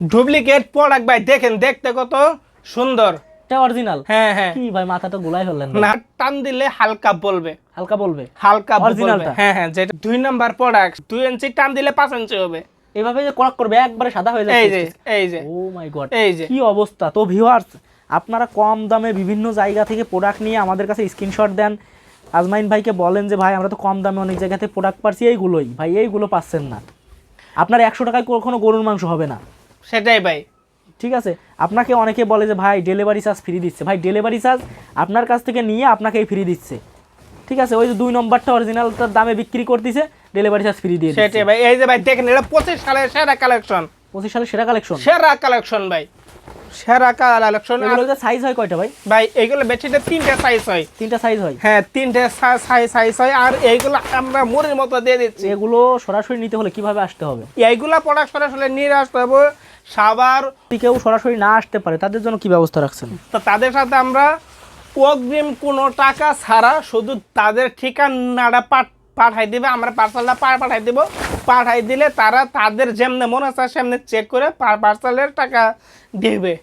Duplicate product ভাই দেখেন দেখতে কত সুন্দর। এটা অরিজিনাল? হ্যাঁ হ্যাঁ। কি ভাই মাথাটা গোলাই ফেললেন না টান দিলে হালকা বলবে। হালকা বলবে? হালকা টা? হ্যাঁ হ্যাঁ যেটা দুই নাম্বার প্রোডাক্ট দুই ইঞ্চি টান দিলে পাঁচ ইঞ্চি হবে। এভাবে যে কড়াক করবে একবারে সাদা হয়ে যাবে এই যে এই যে। ও মাই গড এই যে। কি অবস্থা। তো ভিউয়ার্স আপনারা কম দামে বিভিন্ন জায়গা থেকে প্রোডাক্ট নিয়ে আমাদের কাছে স্ক্রিনশট দেন। আজমাইন ভাইকে বলেন যে ভাই আমরা তো কম দামে অনেক জায়গা থেকে প্রোডাক্ট পাচ্ছি এইগুলোই। ভাই এইগুলো পাচ্ছেন না। আপনার একশো টাকায় কখনো গরুর মাংস হবে না। সেটাই ভাই। ঠিক আছে? আপনাকে অনেকে বলে যে ভাই ডেলিভারি চার্জ ফ্রি দিচ্ছে। ভাই ডেলিভারি চার্জ আপনার কাছ থেকে নিয়ে আপনাকেই ফ্রি দিচ্ছে। ঠিক আছে? ওই যে দুই নম্বরটা অরিজিনালটার দামে বিক্রি করতেছে ডেলিভারি চার্জ ফ্রি দিয়ে সেটাই ভাই। এই যে ভাই দেখেন এটা পঁচিশ সালের সেরা কালেকশন পঁচিশ সালের সেরা কালেকশন সেরা কালেকশন ভাই। সেরা কালেকশন এগুলো সাইজ হয় কয়টা ভাই? ভাই এইগুলো বেডশিটের তিনটে সাইজ হয়। তিনটা সাইজ হয়? হ্যাঁ তিনটে সাইজ সাইজ হয়। আর এইগুলো আমরা মুড়ির মতো দিয়ে দিচ্ছি। এগুলো সরাসরি নিতে হলে কীভাবে আসতে হবে? এইগুলা প্রোডাক্ট সরাসরি নিয়ে আসতে হবে সাবার কেউ সরাসরি না আসতে পারে তাদের জন্য কি ব্যবস্থা রাখছেন? তো তাদের সাথে আমরা অগ্রিম কোনো টাকা ছাড়া শুধু তাদের ঠিকানাটা পাঠ- পাঠাই দেবে আমরা পার্সেলটা পাঠাই দেবো। পাঠাই দিলে তারা তাদের যেমনে মনে আছে সেমনি চেক করে পার্সেলের টাকা দিবে।